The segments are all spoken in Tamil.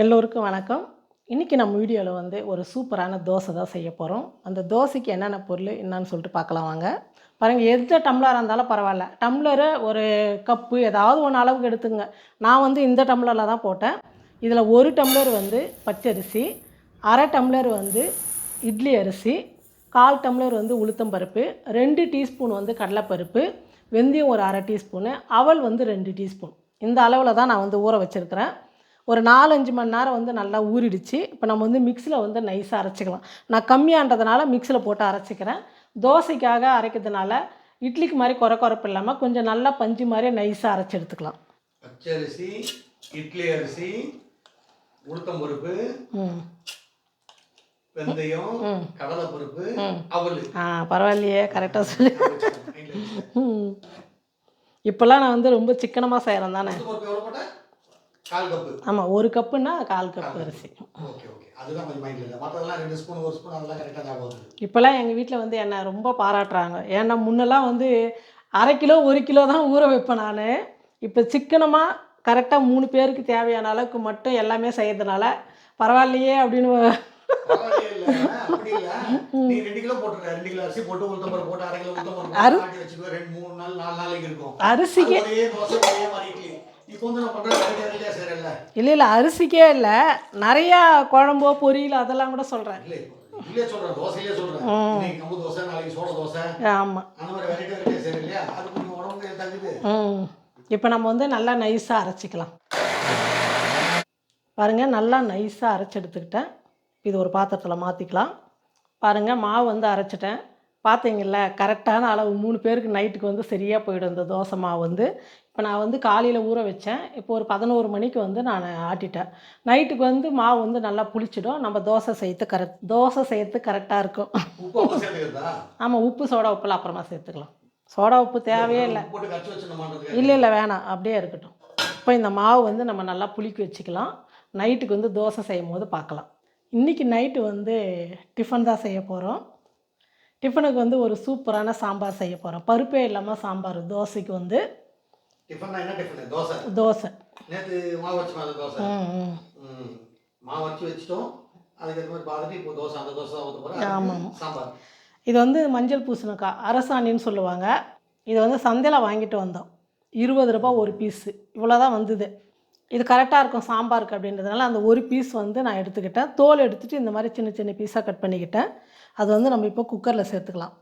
எல்லோருக்கும் வணக்கம். இன்றைக்கி நம்ம வீடியோவில் வந்து ஒரு சூப்பரான தோசை தான் செய்ய போகிறோம் அந்த தோசைக்கு என்னென்ன பொருள் என்னன்னு சொல்லிட்டு பார்க்கலாம் வாங்க. பாருங்கள் எந்த டம்ளராக இருந்தாலும் பரவாயில்ல. டம்ளரு ஒரு கப்பு ஏதாவது ஒன்று அளவுக்கு எடுத்துங்க. நான் வந்து இந்த டம்ளரில் தான் போட்டேன். இதில் ஒரு டம்ளர் வந்து பச்சரிசி அரை டம்ளர் வந்து இட்லி அரிசி கால் டம்ளர் வந்து உளுத்தம் பருப்பு ரெண்டு டீஸ்பூன் வந்து கடலைப்பருப்பு வெந்தயம் ஒரு அரை டீஸ்பூனு அவல் வந்து ரெண்டு டீஸ்பூன். இந்த அளவில் தான் நான் வந்து ஊற வச்சுருக்கிறேன். ஒரு நாலஞ்சு மணி நேரம் வந்து நல்லா ஊறிடுச்சு. இப்போ நம்ம வந்து மிக்ஸியில் வந்து நைஸாக அரைச்சிக்கலாம். நான் கம்மியான்றதுனால மிக்ஸியில் போட்டு அரைச்சிக்கிறேன். தோசைக்காக அரைக்கிறதுனால இட்லிக்கு மாதிரி குறை குறைப்பு இல்லாமல் கொஞ்சம் நல்லா பஞ்சு மாதிரி நைஸாக அரைச்சி எடுத்துக்கலாம். பச்சரிசி இட்லி அரிசி உளுத்தம் பருப்பு ம். வெந்தயம் கடலைப்பருப்பு அவல். ஆ பரவாயில்லையே கரெக்டாக சொல்லி. இப்போல்லாம் நான் வந்து ரொம்ப சிக்கனமாக செய்கிறேன் தானே? கால் கப்பு. ஆமாம் ஒரு கப்புன்னா கால் கப்பு அரிசி. Okay okay. அதுதான் கொஞ்சம் மைண்டில் இல்லை. மற்றதெல்லாம் ரெண்டு ஸ்பூன் ஒரு ஸ்பூன் அதெல்லாம் கரெக்டாக ஞாபகம் வருது இப்போல்லாம் எங்கள் வீட்டில் வந்து என்னை ரொம்ப பாராட்டுறாங்க. ஏன்னா முன்னெல்லாம் வந்து அரை கிலோ ஒரு கிலோ தான் ஊற வைப்பேன் நான். இப்போ சிக்கனமாக கரெக்டாக மூணு பேருக்கு தேவையான அளவுக்கு மட்டும் எல்லாமே செய்யறதுனால பரவாயில்லையே அப்படின்னு அரிசிக்கே இல்லை? இல்லை அரிசிக்கே இல்லை. நிறையா குழம்போ பொரியல் அதெல்லாம் கூட சொல்கிறேன் இல்லை இல்லையே சொல்கிறேன் தோசையிலே சொல்கிறேன் இன்னைக்கு கம்பு தோசை நாளைக்கு சோள தோசை. ஆமாம் அந்த மாதிரி வெரைட்டி வெரைட்டியாக செய்கிறேன் இல்லையா? அது கொஞ்சம் உடம்புக்கு தகுது ம். இப்போ நம்ம வந்து நல்லா நைஸாக அரைச்சிக்கலாம். பாருங்கள் நல்லா நைஸாக அரைச்சி எடுத்துக்கிட்டேன். இது ஒரு பாத்திரத்தில் மாற்றிக்கலாம் பாருங்கள் மாவு வந்து அரைச்சிட்டேன். பார்த்தீங்கல்ல கரெக்டான அளவு மூணு பேருக்கு நைட்டுக்கு வந்து சரியாக போயிடும் இந்த தோசை மாவு வந்து. இப்போ நான் வந்து காலையில் ஊற வச்சேன். இப்போ ஒரு பதினோரு மணிக்கு வந்து நான் ஆட்டிட்டேன். நைட்டுக்கு வந்து மாவு வந்து நல்லா புளிச்சிடும். நம்ம தோசை செய்யறது கரெக்ட் தோசை செய்யறது கரெக்டாக இருக்கும். ஆமாம் உப்பு சோடா உப்புலாம் அப்புறமா சேர்த்துக்கலாம். சோடா உப்பு தேவையே இல்லை. இல்லை இல்லை வேணாம். அப்படியே இருக்கட்டும். இப்போ இந்த மாவு வந்து நம்ம நல்லா புளிக்க வச்சுக்கலாம். நைட்டுக்கு வந்து தோசை செய்யும் போது பார்க்கலாம். இன்றைக்கி நைட்டு வந்து டிஃபன் தான் செய்ய போகிறோம் டிஃபனுக்கு வந்து ஒரு சூப்பரான சாம்பார் செய்ய போகிறோம் பருப்பே இல்லாமல் சாம்பார் தோசைக்கு வந்து. டிஃபன்னா என்ன டிஃபன் தோசை. தோசை நேற்று மாவு வச்சோம் அந்த தோசை மாவு வச்சு வச்சிட்டோம். அதுக்கேற்ற மாதிரி பார்த்துட்டு இப்போ தோசை அந்த தோசை தான் ஊற்ற ஆமாம். போகிறேன் சாம்பார். இது வந்து மஞ்சள் பூசணிக்காய் அரசாணின்னு சொல்லுவாங்க. இது வந்து சந்தையில் வாங்கிட்டு வந்தோம். இருபது ரூபாய் ஒரு பீஸு இவ்வளோ தான் வந்தது. இது கரெக்டாக இருக்கும் சாம்பாருக்கு அப்படின்றதுனால அந்த ஒரு பீஸ் வந்து நான் எடுத்துக்கிட்டேன். தோல் எடுத்துகிட்டு இந்த மாதிரி சின்ன சின்ன பீஸாக கட் பண்ணிக்கிட்டேன். அது வந்து நம்ம இப்போ குக்கரில் சேர்த்துக்கலாம்.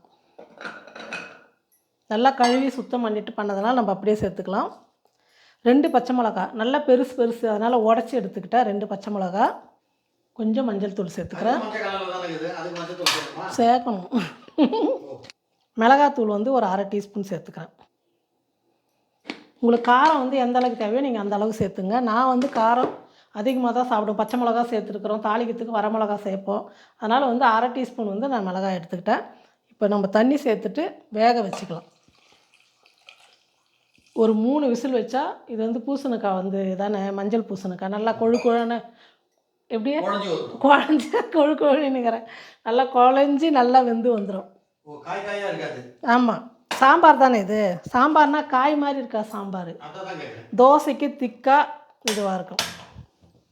நல்லா கழுவி சுத்தம் பண்ணிட்டு பண்ணதுனால நம்ம அப்படியே சேர்த்துக்கலாம். ரெண்டு பச்சை மிளகா நல்லா பெருசு பெருசு அதனால் உடச்சி எடுத்துக்கிட்டேன் ரெண்டு பச்சை மிளகா. கொஞ்சம் மஞ்சள் தூள் சேர்த்துக்கிறேன். சேர்க்கணும்? மிளகாத்தூள் வந்து ஒரு அரை டீஸ்பூன் சேர்த்துக்கிறேன். உங்களுக்கு காரம் வந்து எந்த அளவுக்கு தேவையோ நீங்கள் அந்த அளவுக்கு சேர்த்துங்க. நான் வந்து காரம் அதிகமாக தான் சாப்பிடுவோம் பச்சை மிளகா சேர்த்துருக்குறோம். தாளிக்கிறதுக்கு வர மிளகா சேர்ப்போம். அதனால் வந்து அரை டீஸ்பூன் வந்து நான் மிளகாய் எடுத்துக்கிட்டேன். இப்போ நம்ம தண்ணி சேர்த்துட்டு வேக வச்சுக்கலாம். ஒரு மூணு விசில் வச்சா இது வந்து பூசணிக்காய் வந்து தானே மஞ்சள் பூசணிக்காய் நல்லா கொழு கொழுன்னு எப்படியே குழஞ்சி கொழு கொழுன்னுங்கிறேன் நல்லா குழஞ்சி நல்லா வெந்து வந்துடும் ஆமாம் சாம்பார் தானே இது? சாம்பார்னா காய் மாதிரி இருக்கா சாம்பார்? தோசைக்கு திக்காக இதுவாக இருக்கும்.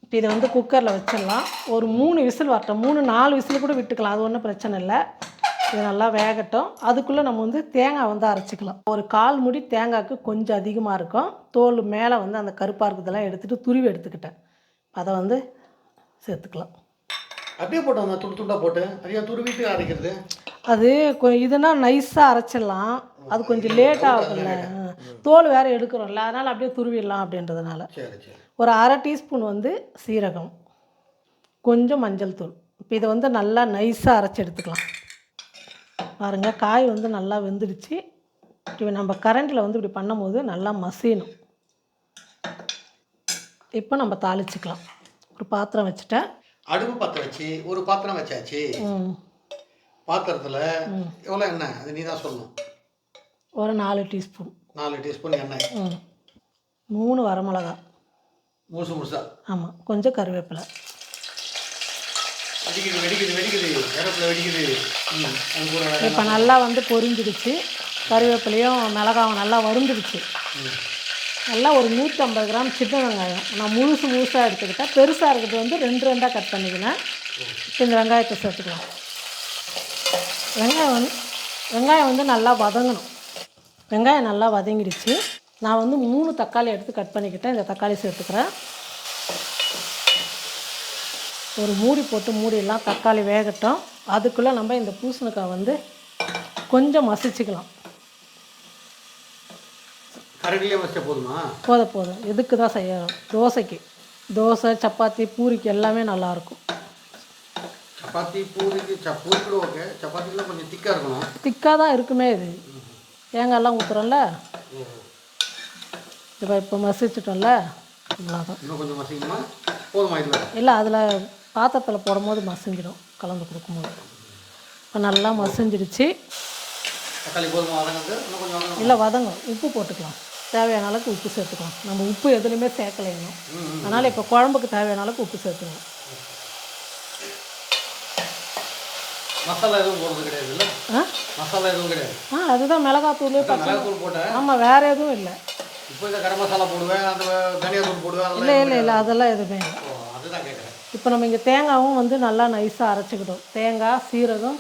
இப்போ இதை வந்து குக்கரில் வச்சிடலாம். ஒரு மூணு விசில் வரட்டும். மூணு நாலு விசில் கூட விட்டுக்கலாம். அது ஒன்றும் பிரச்சனை இல்லை. இது நல்லா வேகட்டும். அதுக்குள்ளே நம்ம வந்து தேங்காய் வந்து அரைச்சிக்கலாம். ஒரு கால் முடி தேங்காய்க்கு கொஞ்சம் அதிகமாக இருக்கும். தோல் மேலே வந்து அந்த கருப்பாக இருக்கிறதெல்லாம் எடுத்துகிட்டு துருவி எடுத்துக்கிட்டேன். அதை வந்து சேர்த்துக்கலாம். அப்படியே போட்டு வந்தேன் துண்டு துண்டாக போட்டு அதையா துருவிட்டு அரைக்கிறது? அது கொ இதுனா நைஸாக அரைச்சிடலாம். அது கொஞ்சம் லேட் ஆகும்ல. தோல் வேறு எடுக்கிறோம்ல. அதனால் அப்படியே துருவிடலாம் அப்படின்றதுனால. ஒரு அரை டீஸ்பூன் வந்து சீரகம். கொஞ்சம் மஞ்சள் தூள். இப்போ இதை வந்து நல்லா நைஸாக அரைச்சி எடுத்துக்கலாம். பாருங்கள் காய் வந்து நல்லா வெந்துடுச்சு. இப்போ நம்ம கரண்டில் வந்து இப்படி பண்ணும்போது நல்லா மசியணும். இப்போ நம்ம தாளிச்சுக்கலாம். ஒரு பாத்திரம் வச்சுட்டேன். அடுப்பு பற்ற வச்சு ஒரு பாத்திரம் வச்சாச்சு. பாத்திரத்தில் எவ்வளோ எண்ணெய்? அது நீ தான் சொல்லணும். ஒரு நாலு டீஸ்பூன். நாலு டீஸ்பூன் எண்ணெய். ம். மூணு வரமிளகா. முழுசு முழுசா ஆமாம் கொஞ்சம் கருவேப்பிலை. வெடிக்குது வெடிக்குது வெடிக்குது. கருவேப்பிலை வெடிக்குது. இப்போ நல்லா வந்து பொரிஞ்சிடுச்சு. கருவேப்பிலையும் மிளகாவும் நல்லா வறுந்துடுச்சு. நல்லா ஒரு நூற்றம்பது கிராம் சின்ன வெங்காயம். நான் முழுசு முழுசாக எடுத்துக்கிட்டேன். பெருசாக இருக்கிறது வந்து ரெண்டு ரெண்டாக கட் பண்ணிக்கினேன். இந்த வெங்காயத்தை சேர்த்துக்கலாம். வெங்காயம் வந்து வெங்காயம் வந்து நல்லா வதங்கணும். வெங்காயம் நல்லா வதங்கிடுச்சு. நான் வந்து மூணு தக்காளி எடுத்து கட் பண்ணிக்கிட்டேன். இந்த தக்காளி சேர்த்துக்கிறேன். ஒரு மூடி போட்டு மூடிடலாம் தக்காளி வேகட்டும். அதுக்குள்ளே நம்ம இந்த பூசணிக்காய் வந்து கொஞ்சம் மசிச்சுக்கலாம். கரண்டிலே வச்சா போதுமா? போத போதும். இதுக்கு தான் செய்யணும்? தோசைக்கு. தோசை சப்பாத்தி பூரிக்கு எல்லாமே நல்லாயிருக்கும். சப்பாத்தி பூரிக்கு பூரி கூட ஓகே. சப்பாத்திலாம் கொஞ்சம் திக்காக இருக்கணும். திக்காக தான் இருக்குமே இது. தேங்காயெல்லாம் ஊற்றுறோம்ல இப்போ இப்போ மசிச்சிட்டோம்ல? அவ்வளோதான் இன்னும் கொஞ்சம் மசிக்கணுமா? போதுமா இல்லை அதில் பாத்திரத்தில் போடும்போது மசிஞ்சிடும் கலந்து கொடுக்கும்போது. இப்போ நல்லா மசிஞ்சிடுச்சு. இல்லை வதங்கும். உப்பு போட்டுக்கலாம். தேவையான அளவுக்கு உப்பு சேர்த்துக்கலாம். நம்ம உப்பு எதுலையுமே சேர்க்கலை இன்னும். அதனால் இப்போ குழம்புக்கு தேவையான அளவுக்கு உப்பு சேர்த்துக்கலாம். மசாலா எதுவும் போடுறது கிடையாது இல்லை? ஆ? மசாலா எதுவும் கிடையாது? ஆ அதுதான் மிளகாத்தூள் மிளகாத்தூள் போட்டேன். ஆமாம் வேறு எதுவும் இல்லை. இப்போ இந்த கரம் மசாலா போடுவேன் அந்த தனியா தூள் போடுவேன் இல்லை இல்லை இல்லை அதெல்லாம் எதுவுமே இல்லை. அதுதான் கேட்குறேன் இப்போ நம்ம இங்கே தேங்காயும் வந்து நல்லா நைஸாக அரைச்சிக்கிட்டோம். தேங்காய் சீரகம்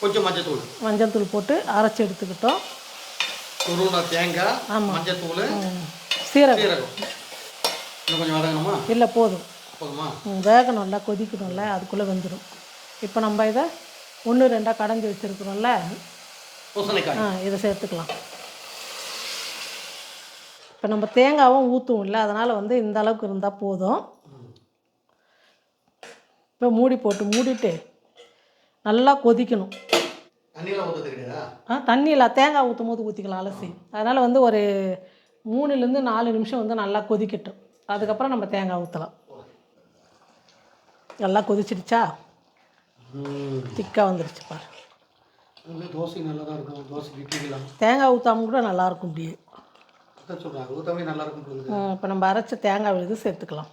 கொஞ்சம் மஞ்சத்தூள். மஞ்சள் தூள் போட்டு அரைச்சி எடுத்துக்கிட்டோம். தேங்காய் ஆமாம். மஞ்சத்தூள். சீரகம். இல்லை போதும். போதுமா? ம், வேகணும்ல கொதிக்கணும்ல அதுக்குள்ளே வெந்துடும் இப்போ நம்ம இதை ஒன்று ரெண்டாக கடைஞ்சி வச்சுருக்குறோம்ல. ஆ இதை சேர்த்துக்கலாம். இப்போ நம்ம தேங்காவும் ஊற்றுவோம்ல அதனால் வந்து இந்த அளவுக்கு இருந்தால் போதும். இப்போ மூடி போட்டு மூடிட்டு நல்லா கொதிக்கணும். ஆ தண்ணியில் தேங்காய் ஊற்றும் போது ஊற்றிக்கலாம் அலசி. அதனால் வந்து ஒரு மூணுலேருந்து நாலு நிமிஷம் வந்து நல்லா கொதிக்கட்டும். அதுக்கப்புறம் நம்ம தேங்காய் ஊற்றலாம் நல்லா கொதிச்சிடுச்சா? திக்காக வந்துருச்சு பாரு. தோசை நல்லா தான் இருக்கும். தோசை இட்லிக்கலாம் தேங்காய் ஊற்றாம கூட நல்லாயிருக்கும் இப்படியே அதான் சொல்கிறேன் ஊற்றவே நல்லா இருக்கும் இப்போ நம்ம அரைச்ச தேங்காய் விழுது சேர்த்துக்கலாம்.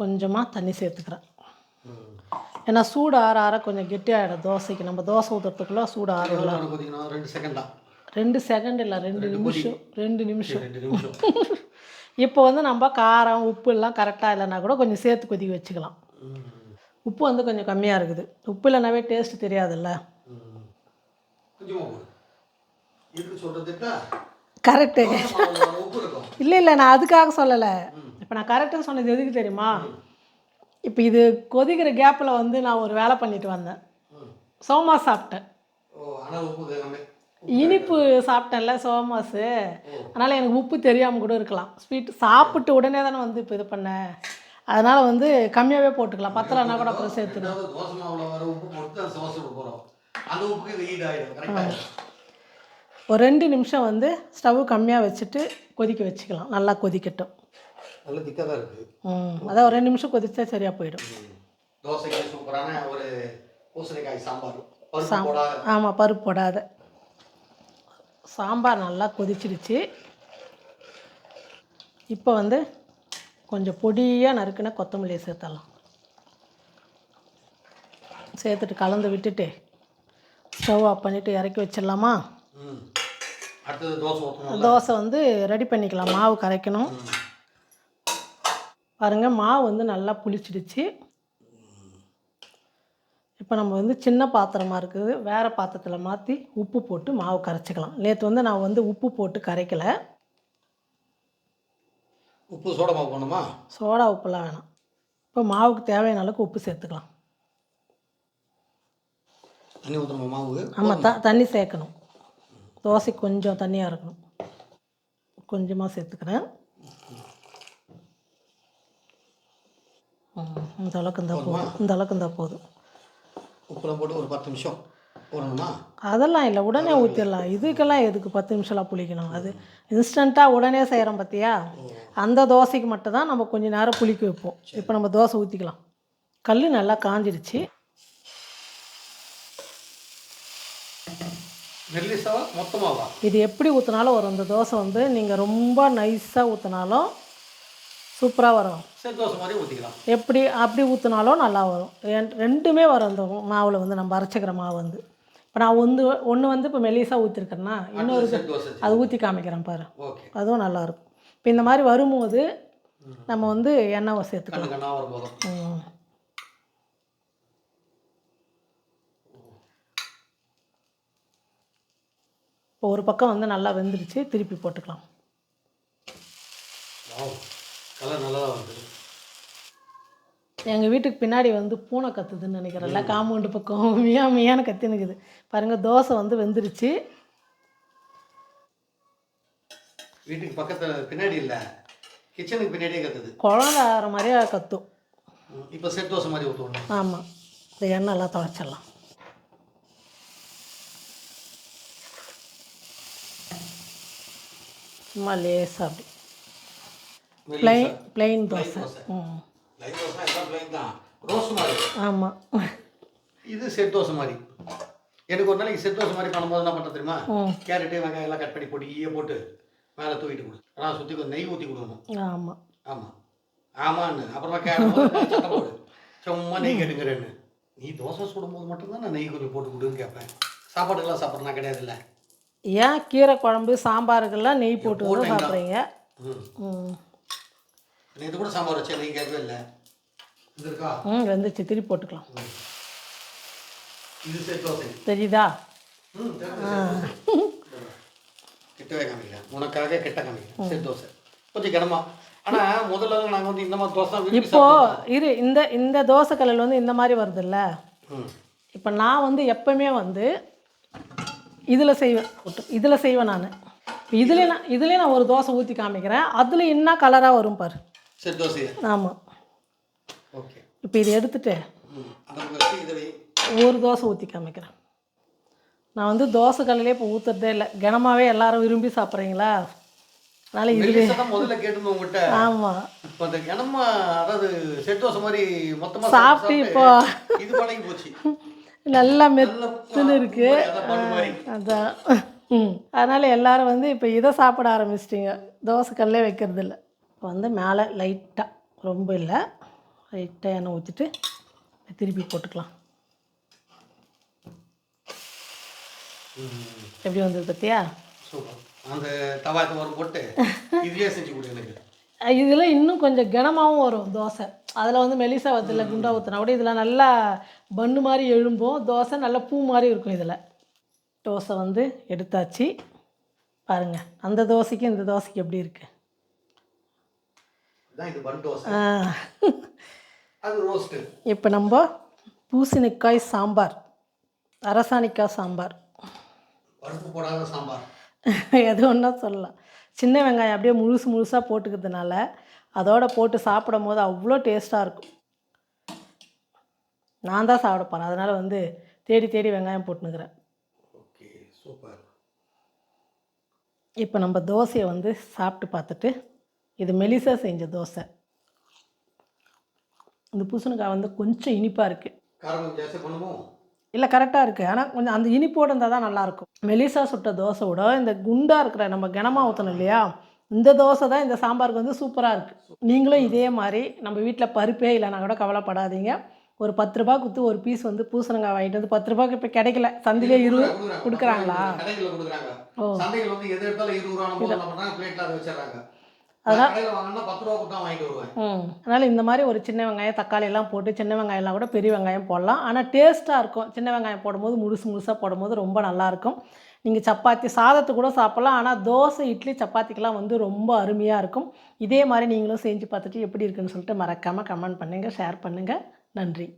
கொஞ்சமாக தண்ணி சேர்த்துக்கிறேன். ஏன்னா சூடு ஆற ஆற கொஞ்சம் கெட்டியாகிடும் தோசைக்கு நம்ம தோசை ஊற்றுறதுக்குள்ளே சூடு ஆறும் ரெண்டு செகண்ட் ரெண்டு செகண்ட் இல்லை ரெண்டு நிமிஷம். ரெண்டு நிமிஷம். இப்போ வந்து நம்ம காரம் உப்பு எல்லாம் கரெக்டாக இல்லைன்னா கூட கொஞ்சம் சேர்த்து கொதிக்க வச்சுக்கலாம். உப்பு வந்து கொஞ்சம் கம்மியாக இருக்குது. உப்பு இல்லைனாவே டேஸ்ட் தெரியாதுல்ல. கரெக்டு இல்லை இல்லை நான் அதுக்காக சொல்லலை. இப்போ நான் கரெக்டுன்னு சொன்னது எதுக்கு தெரியுமா? இப்போ இது கொதிக்கிற கேப்பில் வந்து நான் ஒரு வேலை பண்ணிட்டு வந்தேன். சோமா சாப்பிட்டேன். இனிப்பு சாப்பிட்டேன்ல சோமாஸு. அதனால் எனக்கு உப்பு தெரியாமல் கூட இருக்கலாம். ஸ்வீட் சாப்பிட்டு உடனே தானே வந்து இப்போ இது பண்ணேன். அதனால் வந்து கம்மியாகவே போட்டுக்கலாம். பத்தலைன்னா கூட அப்புறம் சேர்த்துக்கலாம். கரெக்டாக ஒரு ரெண்டு நிமிஷம் வந்து ஸ்டவ் கம்மியாக வச்சுட்டு கொதிக்க வச்சுக்கலாம். நல்லா கொதிக்கட்டும். நல்ல திக்காக தான் இருக்குது அதான் ஒரு ரெண்டு நிமிஷம் கொதிச்சா சரியாக போயிடும். தோசைக்கு சூப்பரான ஒரு பூசணிக்காய் சாம்பார். பருப்பு ஆமாம் பருப்பு போடாத. சாம்பார் நல்லா கொதிச்சிடுச்சு இப்போ வந்து கொஞ்சம் பொடியாக நறுக்குன கொத்தமல்லியை சேர்த்தலாம் சேர்த்துட்டு கலந்து விட்டுட்டு ஸ்டவ் ஆஃப் பண்ணிவிட்டு இறக்கி வச்சிடலாமா? தோசை வந்து ரெடி பண்ணிக்கலாம். மாவு கரைக்கணும். பாருங்கள் மாவு வந்து நல்லா புளிச்சிடுச்சு. இப்போ நம்ம வந்து சின்ன பாத்திரமா இருக்குது. வேறு பாத்திரத்தில் மாற்றி உப்பு போட்டு மாவு கரைச்சிக்கலாம். நேற்று வந்து நான் வந்து உப்பு போட்டு கரைக்கலை. உப்பு சோடா மாவு பண்ணுமா சோடா உப்புலாம் வேணாம். இப்போ மாவுக்கு தேவையான அளவுக்கு உப்பு சேர்த்துக்கலாம். தண்ணி ஊற்றணுமா மாவு? ஆமாம் த தண்ணி சேர்க்கணும். தோசை கொஞ்சம் தண்ணியாக இருக்கணும். கொஞ்சமாக சேர்த்துக்கிறேன். இந்த அளவுக்கு இருந்தால் போதும்? இந்த அளவுக்கு இருந்தால் போதும். உப்புலாம் போட்டு ஒரு பத்து நிமிஷம் அதெல்லாம் இல்லை உடனே ஊற்றிடலாம் இதுக்கெல்லாம் எதுக்கு பத்து நிமிஷம்லாம் புளிக்கணும்? அது இன்ஸ்டண்ட்டாக உடனே செய்கிறோம் பார்த்தியா அந்த தோசைக்கு மட்டும் தான் நம்ம கொஞ்ச நேரம் புளிக்க வைப்போம். இப்போ நம்ம தோசை ஊற்றிக்கலாம் கல் நல்லா காஞ்சிடுச்சு. இது எப்படி ஊற்றினாலும் வரும். இந்த தோசை வந்து நீங்கள் ரொம்ப நைஸாக ஊற்றினாலும் சூப்பராக வரும். சரி தோசை மாதிரி ஊற்றிக்கலாம் எப்படி அப்படி ஊற்றினாலும் நல்லா வரும். ரெண்- ரெண்டுமே வரும் இந்த மாவில் வந்து நம்ம அரைச்சிக்கிற மாவு வந்து. இப்போ நான் ஒன்று ஒன்று வந்து இப்போ மெலிசாக ஊற்றிருக்கேன்னா இன்னொரு அது ஊற்றி காமிக்கிறேன் பாரு. அதுவும் நல்லாயிருக்கும் இப்போ இந்த மாதிரி வரும்போது நம்ம வந்து எண்ணெய் சேர்த்துக்கலாம். இப்போ ஒரு பக்கம் வந்து நல்லா வெந்துருச்சு திருப்பி போட்டுக்கலாம் வாவ் கலர் நல்லா தான் வருது எங்கள் வீட்டுக்கு பின்னாடி வந்து பூனை கத்துதுன்னு நினைக்கிறேன்ல காம்பவுண்டு பக்கம். மியா மியான்னு கத்தி நிற்குது பாருங்கள் தோசை வந்து வெந்துருச்சு. வீட்டுக்கு பக்கத்தில் பின்னாடி இல்லை கிச்சனுக்கு பின்னாடியே கத்துது. குழந்தை ஆகிற மாதிரியே கத்தும். இப்போ செட் தோசை மாதிரி ஊற்றுவோம் ஆமாம் இந்த எண்ணெய் எல்லாம் துவைச்சிடலாம். சும்மா லேசாக அப்படி. Plain plain dosa. தோசை. ம். லைட் தோசை எல்லாம் பிளைன் தான். ரோஸ் மாதிரி ஆமாம் இது செட் தோசை மாதிரி எனக்கு ஒரு நாளைக்கு செட் தோசை மாதிரி பண்ணும்போது என்ன பண்ணுறது தெரியுமா? கேரட்டு வெங்காயம் எல்லாம் கட் பண்ணி பொடியே போட்டு மேலே தூக்கிட்டு கொடு. ஆனால் சுற்றி கொஞ்சம் நெய் ஊற்றி கொடுக்கணும். ஆமாம் ஆமாம் ஆமான்னு. அப்புறமா கேரட் சட்டை போடு. சும்மா நெய் கேட்டுக்கிறேன்னு நீ தோசை சுடும்போது மட்டும்தான் நான் நெய் கொஞ்சம் போட்டு கொடுன்னு கேட்பேன் சாப்பாடுக்கெல்லாம் சாப்பிட்றனா கிடையாதுல்ல? ஏன் கீரை குழம்பு சாம்பாருக்கெல்லாம் நெய் போட்டு. சாப்பிட்றீங்க? ம். நேற்று கூட சாம்பார் வச்சேன் நெய் கேட்கவே இல்லை. இது இருக்கா? ம் வெந்துச்சு திருப்பி போட்டுக்கலாம். இது செட் தோசை. தெரியுதா? ம். கிட்டவே காமிக்கிறேன். உனக்காக கிட்ட காமிக்கிறேன். செட் தோசை. கொஞ்சம் கனமா. ஆனால் முதல்ல நாங்கள் வந்து இந்த மாதிரி தோசை இப்போ இரு இந்த இந்த தோசை கல்லில் வந்து இந்த மாதிரி வருதுல்ல? இப்போ நான் வந்து எப்பவுமே வந்து இதில் செய்வேன். இதில் செய்வேன் நான். இப்போ இதில் நான் இதில் நான் ஒரு தோசை ஊற்றி காமிக்கிறேன். அதில் என்ன கலராக வரும் பாரு. செட் தோசை ஆமாம் ஓகே. இப்போ இதை எடுத்துட்டு. ஒரு தோசை ஊற்றி காமிக்கிறேன். நான் வந்து தோசை கல்லிலே இப்போ ஊற்றுறதே இல்லை. கனமாகவே எல்லாரும் விரும்பி சாப்பிட்றீங்களா? அதனால் இது மெல்லிசா தான் முதல்ல உங்ககிட்ட. ஆமாம் இப்போ அந்த கனமா அதாவது செட் தோசை மாதிரி மொத்தமாக சாப்பிட்டு இப்போ இது பழகி போச்சு. நல்லா மெத்துன்னு இருக்கு. அதான் ம். அதனால் எல்லாரும் வந்து இப்போ இதை சாப்பிட ஆரம்பிச்சிட்டிங்க. தோசை கல்லே வைக்கிறது இல்லை இப்போ வந்து மேலே லைட்டாக ரொம்ப இல்லை. லைட்டாக எண்ணெய் ஊற்றிட்டு திருப்பி போட்டுக்கலாம். எப்படி வந்தது பார்த்தியா போட்டு இதில் இன்னும் கொஞ்சம் கனமாகவும் வரும் தோசை. அதில் வந்து மெலிசா வத்துல குண்டா ஊற்றினா கூட இதில் நல்லா பன்னு மாதிரி எழும்பும். தோசை நல்லா பூ மாதிரி இருக்கும் இதில். தோசை வந்து எடுத்தாச்சு. பாருங்கள் அந்த தோசைக்கு இந்த தோசைக்கு எப்படி இருக்குது இதான் இது பன் தோசை அது ரோஸ்ட்டு இப்போ நம்ம பூசணிக்காய் சாம்பார் அரசாணிக்காய் சாம்பார். சாம்பார். எது ஒன்றா சொல்லலாம். சின்ன வெங்காயம் அப்படியே முழுசு முழுசாக போட்டுக்கிறதுனால அதோட போட்டு சாப்பிடும் போது அவ்வளோ டேஸ்ட்டாக இருக்கும். நான் தான் சாப்பிட போகிறேன் அதனால் வந்து தேடி தேடி வெங்காயம் போட்டுனுக்கிறேன். இப்போ நம்ம தோசையை வந்து சாப்பிட்டு பார்த்துட்டு இது மெலிசா செஞ்ச தோசை. இந்த பூசணிக்காய் வந்து கொஞ்சம் இனிப்பாக இருக்குது இல்லை கரெக்டாக இருக்குது ஆனால் கொஞ்சம் அந்த இனிப்போடு இருந்தால் தான் நல்லாயிருக்கும் மெலிசா சுட்ட தோசை விட இந்த குண்டாக இருக்கிற நம்ம கனமாக ஊற்றணும் இல்லையா? இந்த தோசை தான் இந்த சாம்பாருக்கு வந்து சூப்பராக இருக்குது நீங்களும் இதே மாதிரி நம்ம வீட்டில் பருப்பே இல்லைனா கூட கவலைப்படாதீங்க. ஒரு பத்து ரூபா கொடுத்து ஒரு பீஸ் வந்து பூசணிக்காய் வாங்கிட்டு வந்து பத்து ரூபாய்க்கு இப்போ கிடைக்கல. சந்தையிலே இருபது கொடுக்குறாங்களா? ஓ. சந்தைகள் வந்து எது எடுத்தாலும் இருபது ரூபா போது என்ன பண்ணுறாங்க பிளேட்டில் அதை வச்சிடறாங்க கடையில் வாங்கினா பத்து ரூபா கொடுத்தா வாங்கிட்டு வருவேன். ம். அதனால் இந்த மாதிரி ஒரு சின்ன வெங்காயம் தக்காளி எல்லாம் போட்டு சின்ன வெங்காயம்லாம் கூட பெரிய வெங்காயம் போடலாம். ஆனால் டேஸ்ட்டாக இருக்கும். சின்ன வெங்காயம் போடும்போது முழுசு முழுசாக போடும்போது ரொம்ப நல்லாயிருக்கும் நீங்கள் சப்பாத்தி சாதத்து கூட சாப்பிட்லாம். ஆனால் தோசை இட்லி சப்பாத்திக்கெலாம் வந்து ரொம்ப அருமையாக இருக்கும். இதே மாதிரி நீங்களும் செஞ்சு பார்த்துட்டு எப்படி இருக்குன்னு சொல்லிட்டு மறக்காமல் கமெண்ட் பண்ணுங்கள் ஷேர் பண்ணுங்கள் நன்றி.